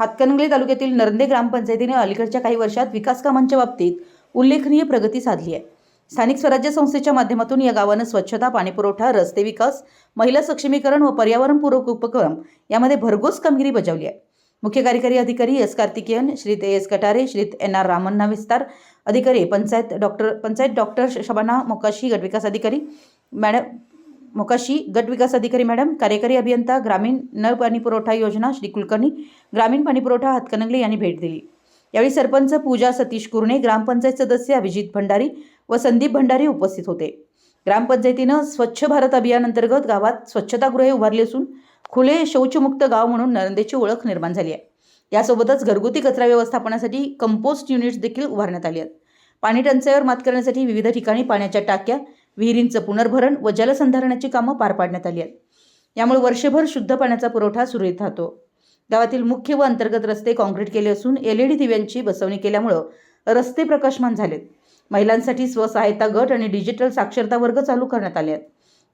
हातकणंगले तालुक्यातील नरंदे ग्रामपंचायतीने अलीकडच्या काही वर्षात विकास कामांच्या बाबतीत उल्लेखनीय प्रगती साधली आहे. स्थानिक स्वराज्य संस्थेच्या माध्यमातून या गावानं स्वच्छता पाणीपुरवठा रस्ते विकास महिला सक्षमीकरण व पर्यावरणपूरक उपक्रम यामध्ये भरघोस कामगिरी बजावली आहे. मुख्य कार्यकारी अधिकारी एस कार्तिकेयन श्री ते एस कटारे श्रीत एन आर रामन्ना विस्तार अधिकारी पंचायत डॉक्टर पंचायत डॉक्टर शबाना मोकाशी गटविकास अधिकारी मॅडम मोकाशी गट विकास अधिकारी मॅडम कार्यकारी अभियंता ग्रामीण नळ पाणी पुरवठा योजना श्री कुलकर्णी ग्रामीण पाणी पुरवठा हातकणंगले यांनी भेट दिली. यावेळी सरपंच पूजा सतीश कुरणे ग्रामपंचायत सदस्य अभिजित भंडारी व संदीप भंडारी उपस्थित होते. ग्रामपंचायतीनं स्वच्छ भारत अभियानांतर्गत गावात स्वच्छतागृहे उभारली असून खुले शौचमुक्त गाव म्हणून नरंदेची ओळख निर्माण झाली आहे. यासोबतच घरगुती कचरा व्यवस्थापनासाठी कंपोस्ट युनिट्स देखील उभारण्यात आली आहेत. पाणी टंचाईवर मात करण्यासाठी विविध ठिकाणी पाण्याच्या टाक्या विहिरींचं पुनर्भरण व जलसंधारणाची कामं पार पाडण्यात आली आहेत. यामुळे वर्षभर शुद्ध पाण्याचा पुरवठा सुरळीत राहतो. गावातील मुख्य व अंतर्गत रस्ते काँक्रीट केले असून एल ई डी दिव्यांची बसवणी केल्यामुळं रस्ते प्रकाशमान झालेत. महिलांसाठी स्वसहायता गट आणि डिजिटल साक्षरता वर्ग चालू करण्यात आले आहेत.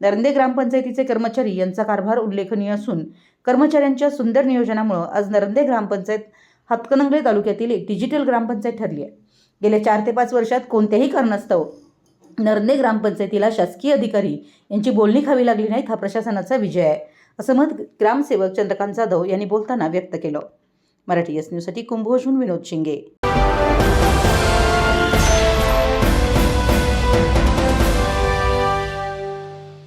नरंदे ग्रामपंचायतीचे कर्मचारी यांचा कारभार उल्लेखनीय असून कर्मचाऱ्यांच्या सुंदर नियोजनामुळं आज नरंदे ग्रामपंचायत हातकणंगले तालुक्यातील एक डिजिटल ग्रामपंचायत ठरली आहे. गेल्या चार ते पाच वर्षात कोणत्याही कारणास्तव नरंदे ग्रामपंचायतीला शासकीय अधिकारी यांची बोलणी खावी लागली नाहीत हा प्रशासनाचा विजय आहे असं मत ग्रामसेवक चंद्रकांत जाधव यांनी बोलताना व्यक्त केलं. मराठी एस न्यूजसाठी कुंभोजून विनोद शिंगे.